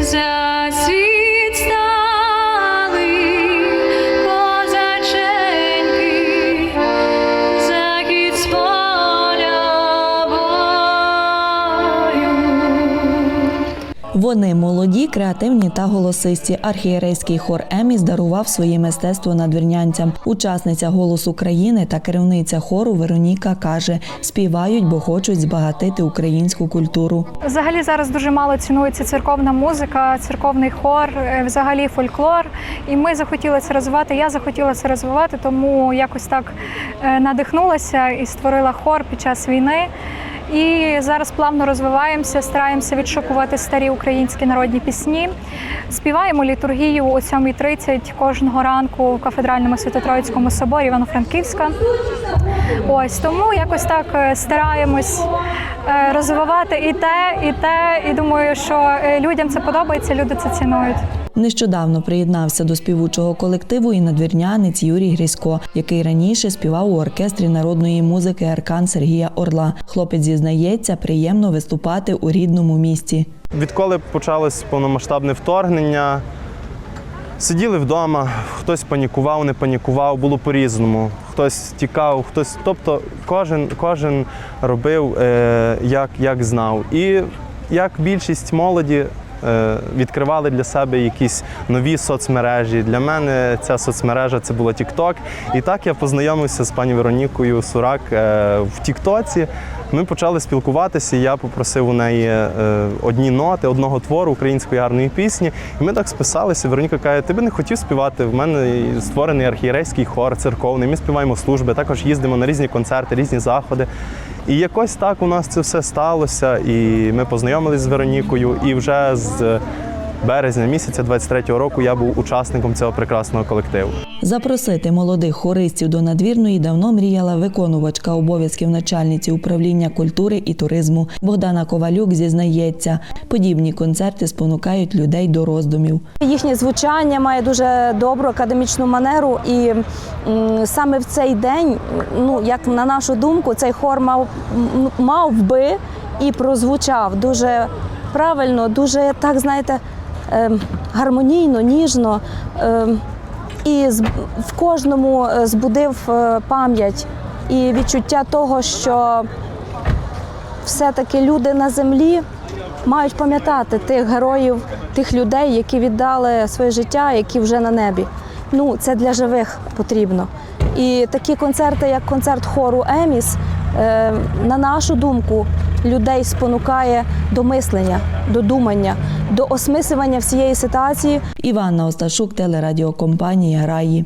gives. Вони молоді, креативні та голосисті. Архієрейський хор Емі здарував своє мистецтво надвірнянцям. Учасниця «Голос України» та керівниця хору Вероніка каже: співають, бо хочуть збагатити українську культуру. Взагалі зараз дуже мало цінується церковна музика, церковний хор, е, взагалі фольклор. І ми захотіли це розвивати. Я захотіла це розвивати, тому якось так е, надихнулася і створила хор під час війни. І зараз плавно розвиваємося, стараємося відшукувати старі українські народні пісні. Співаємо літургію о 7.30 кожного ранку в кафедральному Святотроїцькому соборі Івано-Франківська. Ось тому якось так е, стараємось е, розвивати і те, і те. І думаю, що е, людям це подобається, люди це цінують. Нещодавно приєднався до співучого колективу і надвірнянець Юрій Грісько, який раніше співав у оркестрі народної музики Аркан Сергія Орла. Хлопець зізнається, приємно виступати у рідному місті. Відколи почалось повномасштабне вторгнення, сиділи вдома, хтось панікував, не панікував, було по-різному. Хтось тікав, хтось. Тобто кожен, кожен робив е, як, як знав. І як більшість молоді відкривали для себе якісь нові соцмережі. Для мене ця соцмережа це була TikTok. І так я познайомився з пані Веронікою Сурак е, в Тіктоці. Ми почали спілкуватися. і Я попросив у неї е, одні ноти, одного твору української гарної пісні. І ми так списалися. Вероніка каже: ти би не хотів співати? В мене створений архієрейський хор церковний. Ми співаємо служби, також їздимо на різні концерти, різні заходи. І якось так у нас це все сталося. І ми познайомились з Веронікою. І вже з березня місяця 23-го року я був учасником цього прекрасного колективу. Запросити молодих хористів до надвірної давно мріяла виконувачка обов'язків начальниці управління культури і туризму Богдана Ковалюк. Зізнається, подібні концерти спонукають людей до роздумів. Їхнє звучання має дуже добру академічну манеру, і саме в цей день, ну як на нашу думку, цей хор мав, мав би і прозвучав дуже правильно, дуже так знаєте, ем, гармонійно, ніжно. ем, І в кожному е, збудив е, пам'ять і відчуття того, що все-таки люди на землі мають пам'ятати тих героїв, тих людей, які віддали своє життя, які вже на небі. Ну, це для живих потрібно. І такі концерти, як концерт хору Еміс, е, на нашу думку, людей спонукає до мислення, до думання, до осмислювання всієї ситуації. Іванна Осташук, телерадіокомпанія Раї.